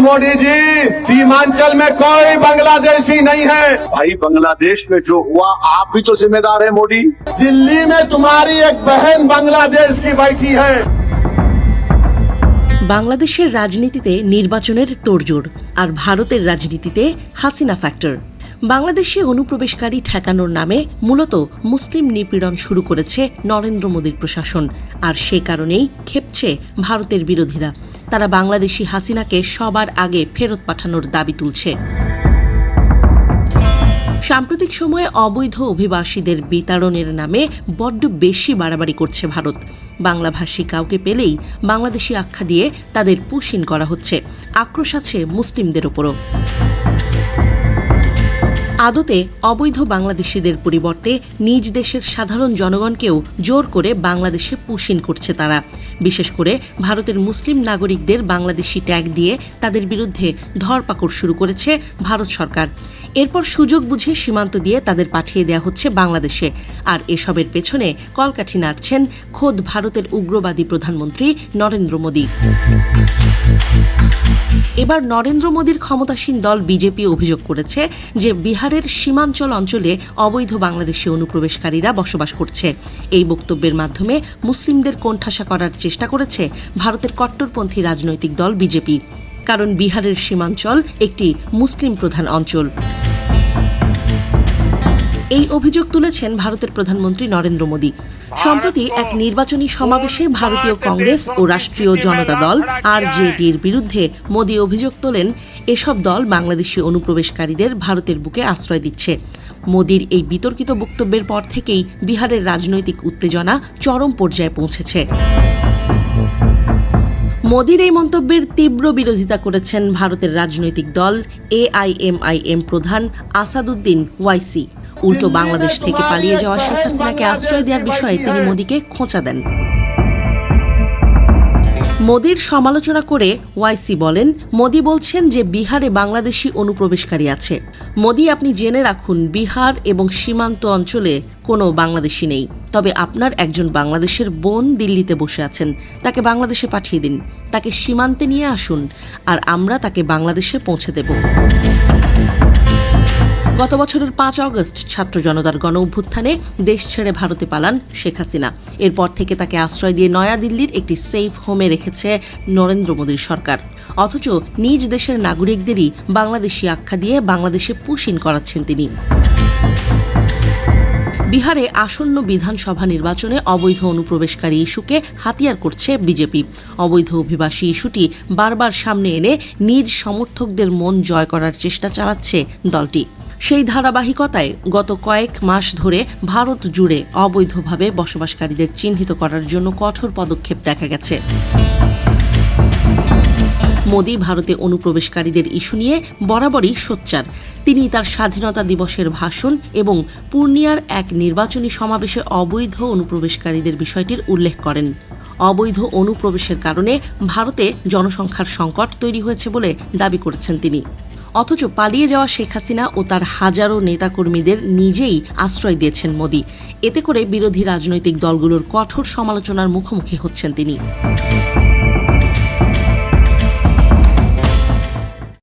मोदी जी सीमांचल में कोई बांग्लादेशी नहीं है भाई बांग्लादेश में जो हुआ आप भी तो जिम्मेदार है मोदी दिल्ली में तुम्हारी एक बहन बांग्लादेश की बैठी है বাংলাদেশের রাজনীতিতে নির্বাচনের তোড়জোড় আর ভারতের রাজনীতিতে হাসিনা ফ্যাক্টর বাংলাদেশে অনুপ্রবেশকারী ঠেকানোর নামে মূলত মুসলিম নিপীড়ন শুরু করেছে নরেন্দ্র মোদীর প্রশাসন আর সে কারণেই খেপছে ভারতের বিরোধীরা তারা বাংলাদেশি হাসিনাকে সবার আগে ফেরত পাঠানোর দাবি তুলছে। সাম্প্রতিক সময়ে অবৈধ অভিবাসীদের বিতাড়নের নামে বড্ড বেশি বাড়াবাড়ি করছে ভারত। বাংলাভাষী কাউকে পেলেই বাংলাদেশি আখ্যা দিয়ে তাদের পুশিন করা হচ্ছে। আক্রোশ আছে মুসলিমদের ওপরও আদতে অবৈধ বাংলাদেশিদের পরিবর্তে নিজ দেশের সাধারণ জনগণকেও জোর করে বাংলাদেশে পুশিন করছে তারা। বিশেষ করে ভারতের মুসলিম নাগরিকদের বাংলাদেশি ট্যাগ দিয়ে তাদের বিরুদ্ধে ধরপাকড় শুরু করেছে ভারত সরকার। এরপর সুযোগ বুঝে সীমান্ত দিয়ে তাদের পাঠিয়ে দেওয়া হচ্ছে বাংলাদেশে। আর এসবের পেছনে কলকাঠি নাড়ছেন খোদ ভারতের উগ্রবাদী প্রধানমন্ত্রী নরেন্দ্র মোদী। এবার নরেন্দ্র মোদীর ক্ষমতাসীন দল বিজেপি অভিযোগ করেছে যে বিহারের সীমাঞ্চল অঞ্চলে অবৈধ বাংলাদেশি অনুপ্রবেশকারীরা বসবাস করছে। এই বক্তব্যের মাধ্যমে মুসলিমদের কোণঠাসা করার চেষ্টা করেছে ভারতের কট্টরপন্থী রাজনৈতিক দল বিজেপি। কারণ বিহারের সীমাঞ্চল একটি মুসলিম প্রধান অঞ্চল। এই অভিযোগ তুলেছেন ভারতের প্রধানমন্ত্রী নরেন্দ্র মোদী। সম্প্রতি এক নির্বাচনী সমাবেশে ভারতীয় কংগ্রেস ও রাষ্ট্রীয় জনতা দল আর জেডির বিরুদ্ধে মোদী অভিযোগ তোলেন, এসব দল বাংলাদেশি অনুপ্রবেশকারীদের ভারতের বুকে আশ্রয় দিচ্ছে। মোদীর এই বিতর্কিত বক্তব্যের পর থেকেই বিহারের রাজনৈতিক উত্তেজনা চরম পর্যায়ে পৌঁছেছে। মোদীর এই মন্তব্যের তীব্র বিরোধিতা করেছেন ভারতের রাজনৈতিক দল, এআইএমআইএম প্রধান আসাদুদ্দিন ওয়াইসি। উল্টো বাংলাদেশ থেকে পালিয়ে যাওয়া শেখ হাসিনাকে আশ্রয় দেওয়ার বিষয়ে তিনি মোদীকে খোঁচা দেন। মোদীর সমালোচনা করে ওয়াইসি বলেন, মোদী বলছেন যে বিহারে বাংলাদেশি অনুপ্রবেশকারী আছে। মোদী, আপনি জেনে রাখুন, বিহার এবং সীমান্ত অঞ্চলে কোনো বাংলাদেশি নেই। তবে আপনার একজন বাংলাদেশের বোন দিল্লিতে বসে আছেন। তাকে বাংলাদেশে পাঠিয়ে দিন। তাকে সীমান্তে নিয়ে আসুন। আর আমরা তাকে বাংলাদেশে পৌঁছে দেব। গত বছরের পাঁচ অগস্ট ছাত্র জনতার গণ অভ্যুত্থানে দেশ ছেড়ে ভারতে পালান শেখ হাসিনা। এরপর থেকে তাকে আশ্রয় দিয়ে নয়াদিল্লির একটি সেফ হোমে রেখেছে নরেন্দ্র মোদীর সরকার। অথচ নিজ দেশের নাগরিকদেরই বাংলাদেশি আখ্যা দিয়ে বাংলাদেশে পুশিন করাচ্ছেন তিনি। বিহারে আসন্ন বিধানসভা নির্বাচনে অবৈধ অনুপ্রবেশকারী ইস্যুকে হাতিয়ার করছে বিজেপি। অবৈধ অভিবাসী ইস্যুটি বারবার সামনে এনে নিজ সমর্থকদের মন জয় করার চেষ্টা চালাচ্ছে দলটি। সেই ধারাবাহিকতায় গত কয়েক মাস ধরে ভারত জুড়ে অবৈধভাবে বসবাসকারীদের চিহ্নিত করার জন্য কঠোর পদক্ষেপ দেখা গেছে। মোদী ভারতে অনুপ্রবেশকারীদের ইস্যু নিয়ে বরাবরই সোচ্চার। তিনি তার স্বাধীনতা দিবসের ভাষণ এবং পূর্ণিয়ার এক নির্বাচনী সমাবেশে অবৈধ অনুপ্রবেশকারীদের বিষয়টির উল্লেখ করেন। অবৈধ অনুপ্রবেশের কারণে ভারতে জনসংখ্যার সংকট তৈরি হয়েছে বলে দাবি করেছেন তিনি। অথচ পালিয়ে যাওয়া শেখ হাসিনা ও তার হাজারো নেতাকর্মীদের নিজেই আশ্রয় দিয়েছেন মোদি। এতে করে বিরোধী রাজনৈতিক দলগুলোর কঠোর সমালোচনার মুখোমুখি হচ্ছেন তিনি।